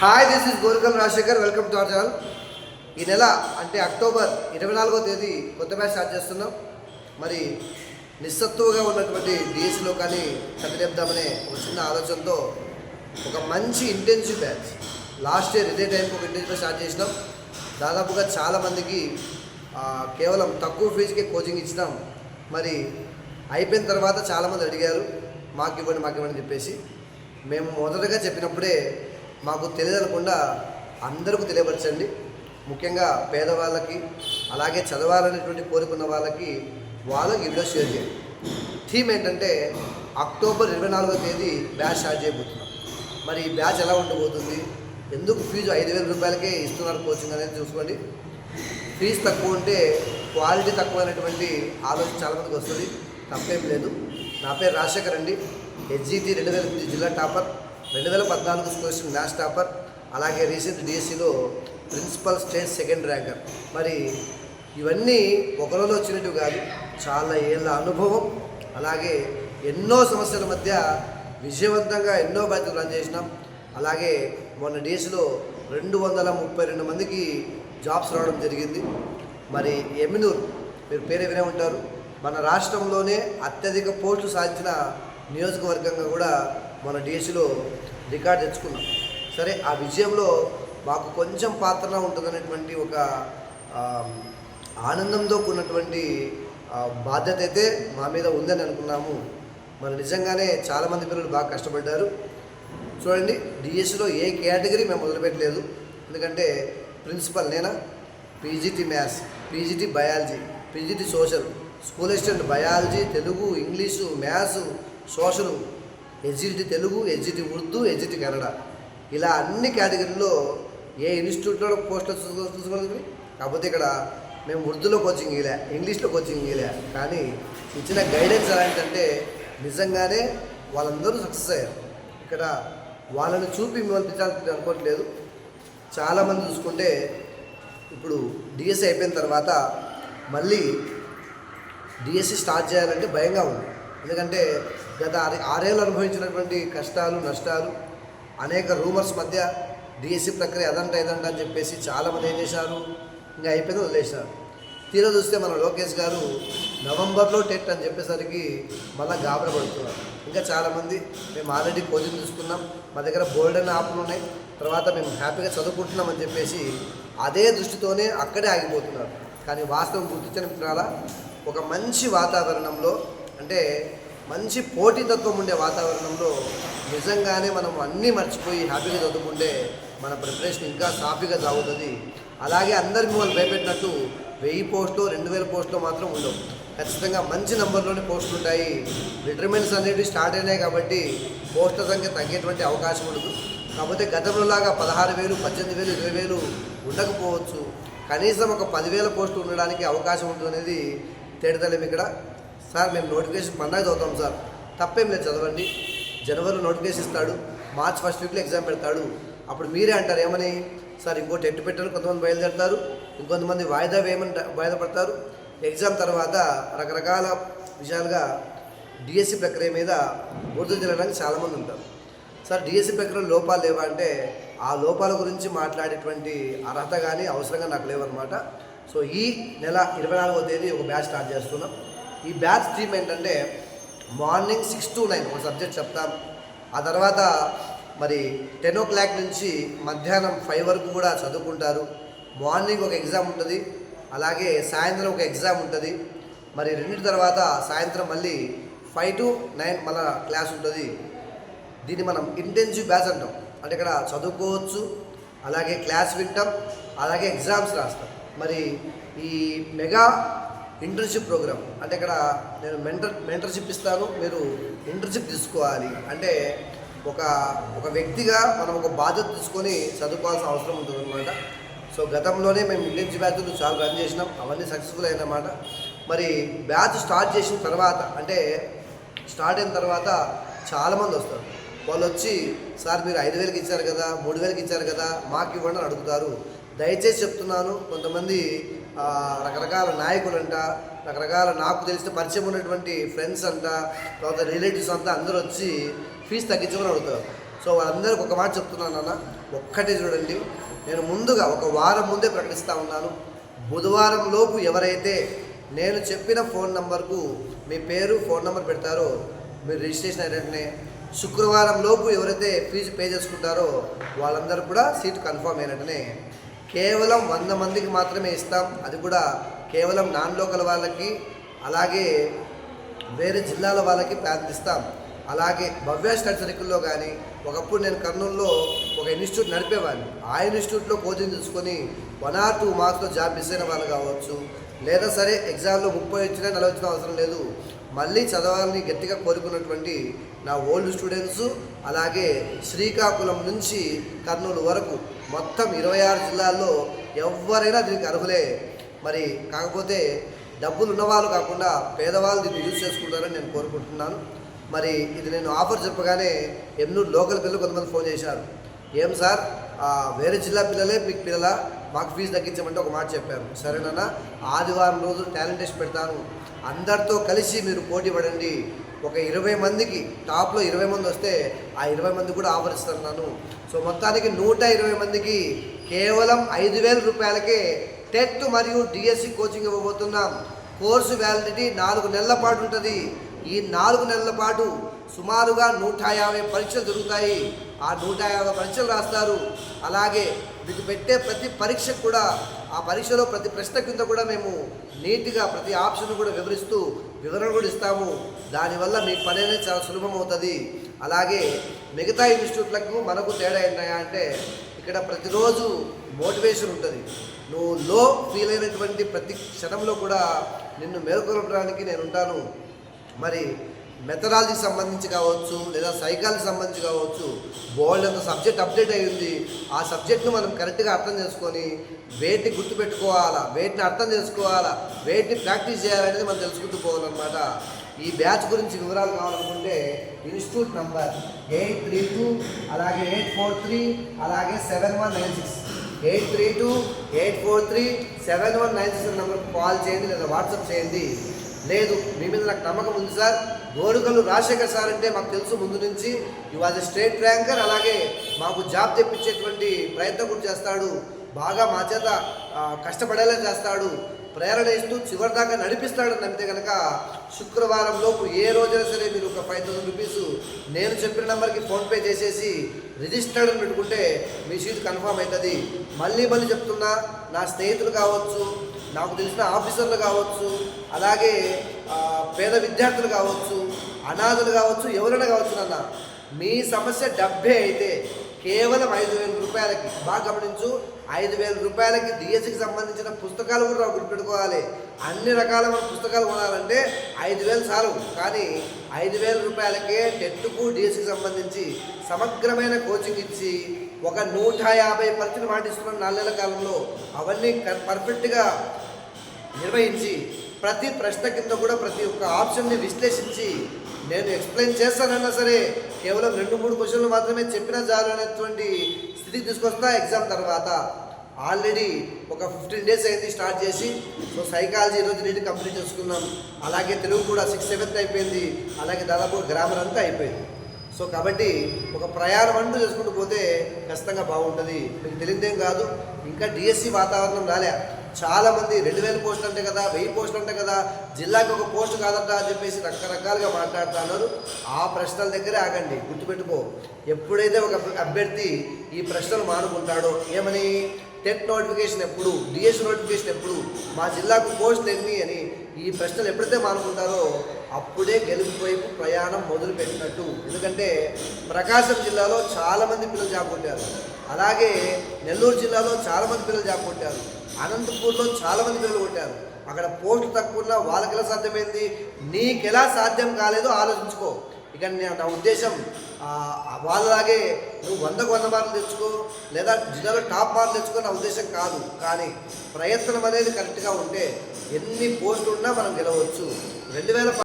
Hi this is Gorikal Rajasekhar welcome to our channel ఈ నెల అంటే అక్టోబర్ ఇరవై నాలుగో తేదీ కొత్త మ్యాచ్ స్టార్ట్ చేస్తున్నాం. మరి నిస్సత్తువుగా ఉన్నటువంటి డిఎస్లో కానీ చదివేద్దామనే ఒక చిన్న ఆలోచనతో ఒక మంచి ఇంటెన్సివ్ మ్యాచ్ లాస్ట్ ఇయర్ ఇదే టైంకి ఒక ఇంటెన్సివ్ స్టార్ట్ చేసినాం. దాదాపుగా చాలామందికి కేవలం తక్కువ ఫీజుకే కోచింగ్ ఇచ్చినాం. మరి అయిపోయిన తర్వాత చాలామంది అడిగారు మాకు ఇవ్వండి మాకు ఇవ్వండి చెప్పేసి. మేము మొదటగా చెప్పినప్పుడే మాకు తెలియదనకుండా అందరికీ తెలియపరచండి. ముఖ్యంగా పేదవాళ్ళకి అలాగే చదవాలనేటువంటి కోరుకున్న వాళ్ళకి వాళ్ళకి వీడియో షేర్ చేయండి. థీమ్ ఏంటంటే అక్టోబర్ ఇరవై నాలుగో తేదీ బ్యాచ్ స్టార్ట్ చేయబోతున్నాం. మరి ఈ బ్యాచ్ ఎలా ఉండబోతుంది? ఎందుకు ఫీజు ఐదు వేల రూపాయలకే ఇస్తున్నారు కోచింగ్ అనేది చూసుకోండి. ఫీజు తక్కువ ఉంటే క్వాలిటీ తక్కువ అనేటువంటి ఆలోచన చాలామందికి వస్తుంది. తప్పేం లేదు. నా పేరు రాజశేఖర్ అండి. హెచ్జిటి రెండు వేల ఎనిమిది జిల్లా టాపర్. రెండు వేల పద్నాలుగు స్కూల్స్ మ్యాథ్స్ టాపర్ అలాగే రీసెంట్ డిఎస్సిలో ప్రిన్సిపల్ స్టేట్ సెకండ్ ర్యాంకర్. మరి ఇవన్నీ ఒకరోజు వచ్చినట్టు కాదు చాలా ఏళ్ళ అనుభవం. అలాగే ఎన్నో సమస్యల మధ్య విజయవంతంగా ఎన్నో బాధ్యతలు రన్ చేసినాం. అలాగే మొన్న డేస్లో రెండు వందల ముప్పై రెండు మందికి జాబ్స్ రావడం జరిగింది. మరి ఎమినూర్ మీరు పేరు వినే ఉంటారు. మన రాష్ట్రంలోనే అత్యధిక పోస్టులు సాధించిన నియోజకవర్గంగా కూడా మన డిఎస్సిలో రికార్డ్ తెచ్చుకున్నాం. సరే ఆ విజయంలో మాకు కొంచెం పాత్ర ఉంటుందనేటువంటి ఒక ఆనందంతో కూడినటువంటి బాధ్యత అయితే మా మీద ఉందని అనుకున్నాము. మరి నిజంగానే చాలామంది పిల్లలు బాగా కష్టపడ్డారు. చూడండి డిఎస్సిలో ఏ కేటగిరీ మేము మొదలుపెట్టలేదు. ఎందుకంటే ప్రిన్సిపల్ నేనా? PGT maths PGT biology PGT social school assistant biology Telugu English maths social HGT Telugu SGT Urdu HGT Kannada. ఇలా అన్ని కేటగిరీల్లో ఏ ఇన్స్టిట్యూట్లో పోస్టులు చూసుకోవాలి కాకపోతే ఇక్కడ మేము ఉర్దూలో కోచింగ్ ఇలే ఇంగ్లీష్లో కోచింగ్ ఇలే కానీ ఇచ్చిన గైడెన్స్ ఎలాంటంటే నిజంగానే వాళ్ళందరూ సక్సెస్ అయ్యారు. ఇక్కడ వాళ్ళని చూపి మిమ్మల్ని పిచ్చాలని అనుకోవట్లేదు. చాలామంది చూసుకుంటే ఇప్పుడు డిఎస్సి అయిపోయిన తర్వాత మళ్ళీ డిఎస్సి స్టార్ట్ చేయాలంటే భయంగా ఉంది. ఎందుకంటే గత ఆరేళ్ళు అనుభవించినటువంటి కష్టాలు నష్టాలు అనేక రూమర్స్ మధ్య డిఎస్సి ప్రక్రియ అదంట ఇదంట అని చెప్పేసి చాలామంది ఏం చేశారు? ఇంకా అయిపోయింది వదిలేశారు. తీరా చూస్తే మన లోకేష్ గారు నవంబర్లో టెట్ అని చెప్పేసరికి మళ్ళీ గాబర పడుతున్నారు. ఇంకా చాలామంది మేము ఆల్రెడీ కోచింగ్ తీసుకున్నాం మా దగ్గర బోల్డ్ అనే ఉన్నాయి తర్వాత మేము హ్యాపీగా చదువుకుంటున్నాం అని చెప్పేసి అదే దృష్టితోనే అక్కడే ఆగిపోతున్నారు. కానీ వాస్తవం గుర్తించిన మిత్రాల ఒక మంచి వాతావరణంలో అంటే మంచి పోటీతత్వం ఉండే వాతావరణంలో నిజంగానే మనం అన్నీ మర్చిపోయి హ్యాపీగా చదువుకుంటే మన ప్రిపరేషన్ ఇంకా సాఫీగా సాగుతుంది. అలాగే అందరి మిమ్మల్ని భయపెట్టినట్టు వెయ్యి పోస్టులు రెండు వేల పోస్టులు మాత్రం ఉండవు. ఖచ్చితంగా మంచి నెంబర్లోనే పోస్టులు ఉంటాయి. రిటైర్మెంట్స్ అనేవి స్టార్ట్ అయినాయి కాబట్టి పోస్టుల సంఖ్య తగ్గేటువంటి అవకాశం ఉండదు. కాకపోతే గతంలోలాగా పదహారు వేలు పద్దెనిమిది వేలు ఇరవై వేలు ఉండకపోవచ్చు. కనీసం ఒక పదివేల పోస్టులు ఉండడానికి అవకాశం ఉంటుంది అనేది తేడతలేము ఇక్కడ. సార్ మేము నోటిఫికేషన్ పండగ చదువుతాం సార్. తప్పేం లేదు చదవండి. జనవరిలో నోటిఫికేషన్ ఇస్తాడు. మార్చ్ ఫస్ట్ వీక్లో ఎగ్జామ్ పెడతాడు. అప్పుడు మీరే అంటారు ఏమని? సార్ ఇంకో టెట్ పెట్టారు? కొంతమంది బయలుదేరుతారు. ఇంకొంతమంది వాయిదా వేయమని డ- వాయిదా పడతారు. ఎగ్జామ్ తర్వాత రకరకాల విషయాలుగా డిఎస్సి ప్రక్రియ మీద బురద జరగడానికి చాలామంది ఉంటారు. సార్ డిఎస్సి ప్రక్రియ లోపాలు లేవా అంటే ఆ లోపాల గురించి మాట్లాడేటువంటి అర్హత కానీ అవసరంగా నాకు లేవన్నమాట. సో ఈ నెల ఇరవై నాలుగో తేదీ ఒక బ్యాచ్ స్టార్ట్ చేస్తున్నాం. ఈ బ్యాచ్ థీమ్ ఏంటంటే మార్నింగ్ సిక్స్ టు నైన్ ఒక సబ్జెక్ట్ చెప్తాం ఆ తర్వాత మరి టెన్ ఓ క్లాక్ నుంచి మధ్యాహ్నం ఫైవ్ వరకు కూడా చదువుకుంటారు. మార్నింగ్ ఒక ఎగ్జామ్ ఉంటుంది. అలాగే సాయంత్రం ఒక ఎగ్జామ్ ఉంటుంది. మరి రెండింటి తర్వాత సాయంత్రం మళ్ళీ ఫైవ్ టు నైన్ మళ్ళీ క్లాస్ ఉంటుంది. దీన్ని మనం ఇంటెన్సివ్ బ్యాచ్ అంటాం. అంటే ఇక్కడ చదువుకోవచ్చు అలాగే క్లాస్ వింటాం అలాగే ఎగ్జామ్స్ రాస్తాం. మరి ఈ మెగా ఇంటర్న్షిప్ ప్రోగ్రామ్ అంటే ఇక్కడ నేను మెంటర్ మెంటర్షిప్ ఇస్తాను మీరు ఇంటర్న్షిప్ తీసుకోవాలి. అంటే ఒక ఒక వ్యక్తిగా మనం ఒక బాధ్యత తీసుకొని చదువుకోవాల్సిన అవసరం ఉంటుంది అనమాట సో గతంలోనే మేము ఇంటెన్సివ్ బ్యాచ్లు చాలా రన్ చేసినాం అవన్నీ సక్సెస్ఫుల్ అయినమాట మరి బ్యాచ్ స్టార్ట్ చేసిన తర్వాత అంటే స్టార్ట్ అయిన తర్వాత చాలామంది వస్తారు. వాళ్ళు వచ్చి సార్ మీరు ఐదు వేలకి ఇచ్చారు కదా మూడు వేలకి ఇచ్చారు కదా మాకు ఇవ్వండి అని అడుగుతారు. దయచేసి చెప్తున్నాను కొంతమంది రకరకాల నాయకులంట రకరకాల నాకు తెలిసిన పరిచయం ఉన్నటువంటి ఫ్రెండ్స్ అంట తర్వాత రిలేటివ్స్ అంతా అందరూ వచ్చి ఫీజు తగ్గించుకొని అడుగుతారు. సో వాళ్ళందరికీ ఒక మాట చెప్తున్నాను అన్న ఒక్కటే చూడండి నేను ముందుగా ఒక వారం ముందే ప్రకటిస్తూ ఉన్నాను. బుధవారం లోపు ఎవరైతే నేను చెప్పిన ఫోన్ నంబర్కు మీ పేరు ఫోన్ నంబర్ పెడతారో మీరు రిజిస్ట్రేషన్ అయినట్టునే శుక్రవారం లోపు ఎవరైతే ఫీజు పే చేసుకుంటారో వాళ్ళందరూ కూడా సీట్ కన్ఫర్మ్ అయినట్టునే కేవలం వంద మందికి మాత్రమే ఇస్తాం. అది కూడా కేవలం నాన్ లోకల్ వాళ్ళకి అలాగే వేరే జిల్లాల వాళ్ళకి ప్రార్థిస్తాం. అలాగే భవ్య స్టడీ సర్కిల్లో కానీ ఒకప్పుడు నేను కర్నూలులో ఒక ఇన్స్టిట్యూట్ నడిపేవాడిని. ఆ ఇన్స్టిట్యూట్లో కోచింగ్ తీసుకొని వన్ ఆర్ టూ మార్క్స్లో జాబ్ మిస్ అయిన వాళ్ళు కావచ్చు లేదా సరే ఎగ్జామ్లో ముప్పై వచ్చినా నలభై వచ్చినా అవసరం లేదు. మళ్ళీ చదవాలని గట్టిగా కోరుకున్నటువంటి నా ఓల్డ్ స్టూడెంట్స్ అలాగే శ్రీకాకుళం నుంచి కర్నూలు వరకు మొత్తం ఇరవై ఆరు జిల్లాల్లో ఎవరైనా దీనికి అర్హులే. మరి కాకపోతే డబ్బులు ఉన్నవాళ్ళు కాకుండా పేదవాళ్ళు దీన్ని యూజ్ చేసుకుంటారని నేను కోరుకుంటున్నాను. మరి ఇది నేను ఆఫర్ చెప్పగానే ఎన్నో లోకల్ పిల్లలు కొంతమంది ఫోన్ చేశారు. ఏం సార్? వేరే జిల్లా పిల్లలే మీకు పిల్లల? మాకు ఫీజు తగ్గించమంటే ఒక మాట చెప్పారు. సరేనన్నా ఆదివారం రోజు టాలెంట్ టెస్ట్ పెడతాను. అందరితో కలిసి మీరు పోటీ పడండి. ఒక ఇరవై మందికి టాప్లో ఇరవై మంది వస్తే ఆ ఇరవై మంది కూడా ఆఫర్ ఇస్తున్నాను సో మొత్తానికి నూట ఇరవై మందికి కేవలం ఐదు వేల రూపాయలకే టెట్ మరియు డిఎస్సి కోచింగ్ ఇవ్వబోతున్నాం. కోర్సు వ్యాలిడిటీ నాలుగు నెలల పాటు ఉంటుంది. ఈ నాలుగు నెలల పాటు సుమారుగా నూట యాభై పరీక్షలు జరుగుతాయి. ఆ నూట యాభై పరీక్షలు రాస్తారు. అలాగే మీకు పెట్టే ప్రతి పరీక్షకు కూడా ఆ పరీక్షలో ప్రతి ప్రశ్న కింద కూడా మేము నీట్గా ప్రతి ఆప్షన్ కూడా వివరిస్తూ వివరణ కూడా ఇస్తాము. దానివల్ల మీ పని అనేది చాలా సులభం అవుతుంది. అలాగే మిగతా ఇన్స్టిట్యూట్లకు మనకు తేడా ఏంటయా అంటే ఇక్కడ ప్రతిరోజు మోటివేషన్ ఉంటుంది. నువ్వు లో ఫీల్ అయినటువంటి ప్రతి క్షణంలో కూడా నిన్ను మేల్కొల్పడానికి నేను ఉంటాను. మరి మెథడాలజీ సంబంధించి కావచ్చు లేదా సైకాలజీ సంబంధించి కావచ్చు బోల్డ్ అంత సబ్జెక్ట్ అప్డేట్ అయ్యింది ఆ సబ్జెక్ట్ను మనం కరెక్ట్గా అర్థం చేసుకొని వేటిని గుర్తుపెట్టుకోవాలా వేటిని అర్థం చేసుకోవాలా వేటిని ప్రాక్టీస్ చేయాలనేది మనం తెలుసుకుంటూ పోవాలన్నమాట. ఈ బ్యాచ్ గురించి వివరాలు కావాలనుకుంటే institute number eight three two అలాగే ఎయిట్ ఫోర్ త్రీ అలాగే seven one nine six. Eight three two eight four three seven one nine six నెంబర్కి కాల్ చేయండి లేదా వాట్సాప్ చేయండి. లేదు మీ మీద నాకు నమ్మకం ఉంది సార్. గోరుకల్లు రాజశేఖర్ సార్ అంటే మాకు తెలుసు ముందు నుంచి. ఈ వాజ్ స్టేట్ ర్యాంకర్ అలాగే మాకు జాబ్ తెప్పించేటువంటి ప్రయత్నం కూడా చేస్తాడు. బాగా మా చేత కష్టపడేలా చేస్తాడు. ప్రేరణ ఇస్తూ చివరి దాకా నడిపిస్తాడు నమ్మితే కనుక శుక్రవారం లోపు ఏ రోజైనా సరే మీరు ఒక ఫైవ్ థౌసండ్ రూపీస్ నేను చెప్పిన నెంబర్కి ఫోన్పే చేసేసి రిజిస్టర్డ్ అని పెట్టుకుంటే మీ సీట్ కన్ఫర్మ్ అవుతుంది. మళ్ళీ మళ్ళీ చెప్తున్నా నా స్నేహితులు కావచ్చు నాకు తెలిసిన ఆఫీసర్లు కావచ్చు అలాగే పేద విద్యార్థులు కావచ్చు అనాథులు కావచ్చు ఎవరైనా కావచ్చు నాన్న మీ సమస్య డబ్బే అయితే కేవలం ఐదు వేల రూపాయలకి బాగా గమనించు ఐదు వేల రూపాయలకి డిఎస్సికి సంబంధించిన పుస్తకాలు కూడా ನಾವು గుర్తుపెట్టుకోవాలి. అన్ని రకాల మన పుస్తకాలు కొనాలంటే ఐదు వేలు చాలు కానీ ఐదు వేల రూపాయలకే టెట్కు డిఎస్సికి సంబంధించి సమగ్రమైన కోచింగ్ ఇచ్చి ఒక నూట యాభై పరీక్షలు మాటిస్తున్నాం నాలుగేళ్ళ కాలంలో అవన్నీ పర్ఫెక్ట్గా నిర్వహించి ప్రతి ప్రశ్న కింద కూడా ప్రతి ఒక్క ఆప్షన్ని విశ్లేషించి నేను ఎక్స్ప్లెయిన్ చేస్తానన్నా సరే కేవలం రెండు మూడు క్వశ్చన్లు మాత్రమే చెప్పినా చాలు అనేటువంటి స్థితికి తీసుకొస్తా ఎగ్జామ్ తర్వాత. ఆల్రెడీ ఒక ఫిఫ్టీన్ డేస్ అయింది స్టార్ట్ చేసి సో సైకాలజీ ఈరోజు నీటి కంప్లీట్ చేసుకున్నాం అలాగే తెలుగు కూడా సిక్స్ సెవెంత్ అయిపోయింది. అలాగే దాదాపు గ్రామర్ అంతా అయిపోయింది. సో కాబట్టి ఒక ప్రయాణం అంటూ చేసుకుంటూ పోతే ఖచ్చితంగా బాగుంటుంది. మీకు తెలియదేం కాదు. ఇంకా డిఎస్సి వాతావరణం రాలే. చాలామంది రెండు వేల పోస్టులు అంటే కదా వెయ్యి పోస్టులు అంటే కదా జిల్లాకి ఒక పోస్ట్ కాదట అని చెప్పేసి రకరకాలుగా మాట్లాడుతున్నారు ఆ ప్రశ్నల దగ్గరే ఆగండి. గుర్తుపెట్టుకో. ఎప్పుడైతే ఒక అభ్యర్థి ఈ ప్రశ్నలు మానుకుంటాడో ఏమని? టెట్ నోటిఫికేషన్ ఎప్పుడు? డిఎస్సి నోటిఫికేషన్ ఎప్పుడు? మా జిల్లాకు పోస్ట్ ఎన్ని అని ఈ ప్రశ్నలు ఎప్పుడైతే మానుకుంటారో అప్పుడే గెలుపు వైపు ప్రయాణం మొదలు పెట్టినట్టు ఎందుకంటే ప్రకాశం జిల్లాలో చాలామంది పిల్లలు జాబ్ కొట్టారు. అలాగే నెల్లూరు జిల్లాలో చాలామంది పిల్లలు జాబ్ కొట్టారు. అనంతపూర్లో చాలామంది పిల్లలు కొట్టారు. అక్కడ పోస్టులు తక్కువ ఉన్నా వాళ్ళకి ఎలా సాధ్యమైంది? నీకెలా సాధ్యం కాలేదో ఆలోచించుకో. ఇక నా ఉద్దేశం వాళ్ళలాగే నువ్వు వందకు వంద మార్కులు తెచ్చుకో లేదా జిల్లాలో టాప్ మార్కులు తెచ్చుకో నా ఉద్దేశం కాదు. కానీ ప్రయత్నం అనేది కరెక్ట్గా ఉంటే ఎన్ని పోస్టులు ఉన్నా మనం గెలవచ్చు. రెండు వేల